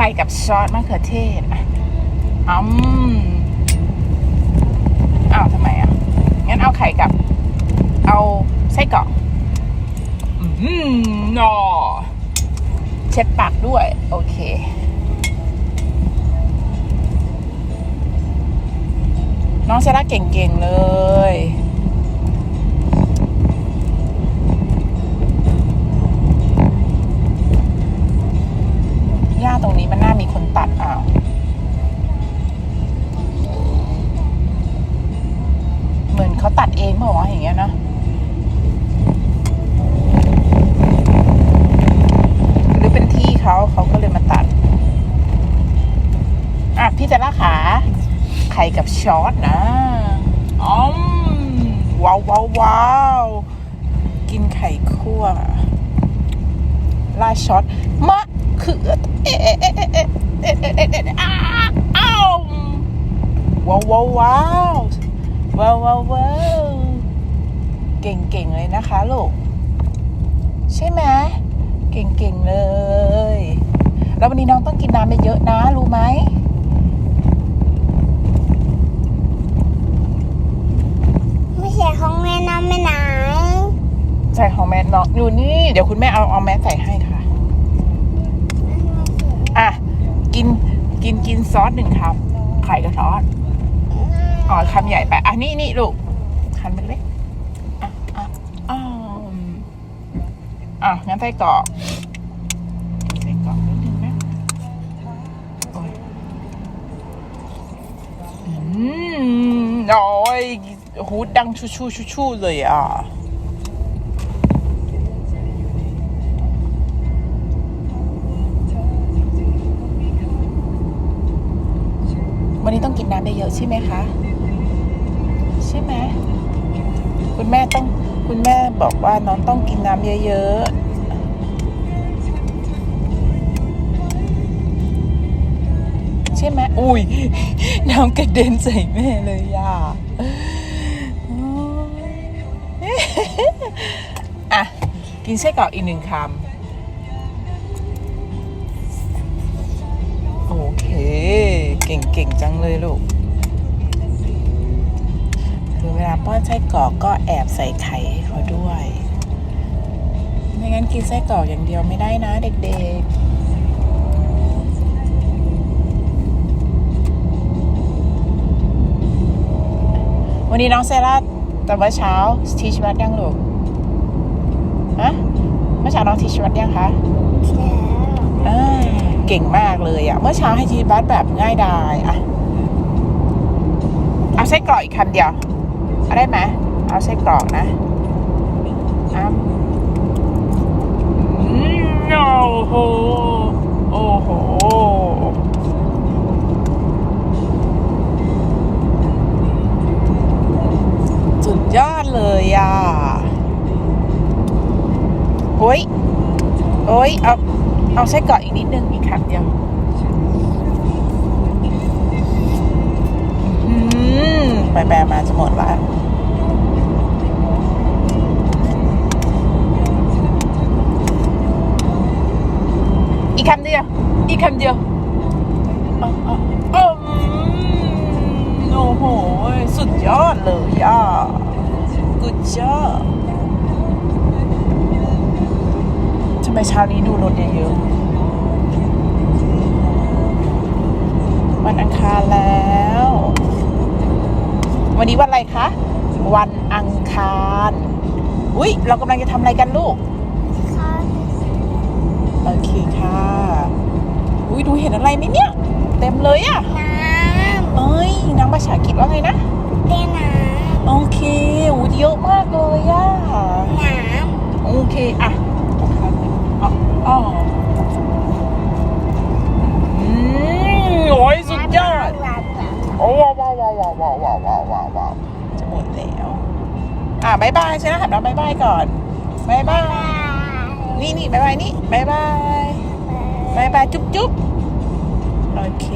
ข่กับซอสมะเขือเทศอืมอ้าวทำไมอะ งั้นเอาไข่กับ เอาไส้กรอกอืมนอเช็ดปากด้วย โอเคน้องเซร่าเก่งๆเลย หรือเป็นที่เขาเขาก็เลยมาตัด อะพี่จะละขาไข่กับช็อตนะออมว้าวว้าวาวกินไข่คั่วลาช็อตมะเขือเอ๊ะเอ๊ะเอ๊ะเอ๊ะเอ๊ะเอ๊ะเอ๊ะเอ้าวว้าวว้าวว้าวว้าวว้าว เก่งๆเลยนะคะลูก ใช่ไหมเก่งๆเลย แล้ววันนี้น้องต้องกินน้ำไปเยอะๆนะ รู้ไหมไม่ใช่ของแม่น้ำไม่ไหนใส่ของแมสน้องอยู่นี่ เดี๋ยวคุณแม่เอาเอาแมสใส่ให้ค่ะ อะ กินกินกินซอสหนึ่งคำไข่กับซอสอ๋อคำใหญ่ไป อะ นี่นี่ลูกคันเป็นเล็กอะอะอ้าว อะงั้นใส่กรอกใส่กรอกนิดนึงนะโอ้ยอืมโอ้ยหูดังชูชูชูชูเลยอะวันนี้ต้องกินน้ำเยอะๆใช่ไหมคะ ใช่ไหมคุณแม่ต้อง คุณแม่บอกว่าน้องต้องกินน้ำเยอะๆ ใช่ไหมอุ้ย น้ำกระเด็นใส่แม่เลยย่าอะ กินไส้กรอกอีกหนึ่งคำ โอเค เก่งๆ จังเลยลูกคือเวลาป้อนไส้กรอกก็แอบใส่ไข่ กินไส้กรอกอย่างเดียวไม่ได้นะเด็กๆวันนี้น้องเซราแต่เมื่อเช้าทีชวัดยังลูกฮะเมื่อเช้าน้องทีชวัดยังคะเก่งมากเลยอะเมื่อเช้าให้ทีบัสแบบง่ายดายอะเอาไส้กรอกอีกคำเดียว เอาได้ไหมเอาไส้กรอกนะอ้ำอืม โอ้โห โอ้โห สุดยอดเลยอะโอ้ยโอ้ยเอา เอาไส้กรอกอีกนิดนึง อีกคำเดียวอืมไปแปลมาจะหมดละ อีกคำเดียว อีกคำเดียวอืมโอ้โห สุดยอดเลยอะ good job ทำไมเช้านี้ดูรถเยอะๆวันอังคารแล้ว วันนี้วันอะไรคะ วันอังคาร อุ๊ย เรากำลังจะทำอะไรกันลูก ยดูเห็นอะไรไหมเนี่ย เต็มเลยอะน้เอ้ยนางภาษาอังกฤษว่าไงนะำเต้นน้โอเคอุ๊ยเยอะมากเลยอะำน้โอเคอะอ๋ออ๋ออืมโอ้ยำสุดยอดว้าวโอ้ว้าวว้าวว้าวว้าวว้าวว้าวว้าวว้าวว้าวจะหมดแล้วอะบายบายใช่ไหมหันมาบายบายก่อนบายบายนี่นี่บายบายนี่บายบาย บายบายจุ๊บจุ๊บโอเค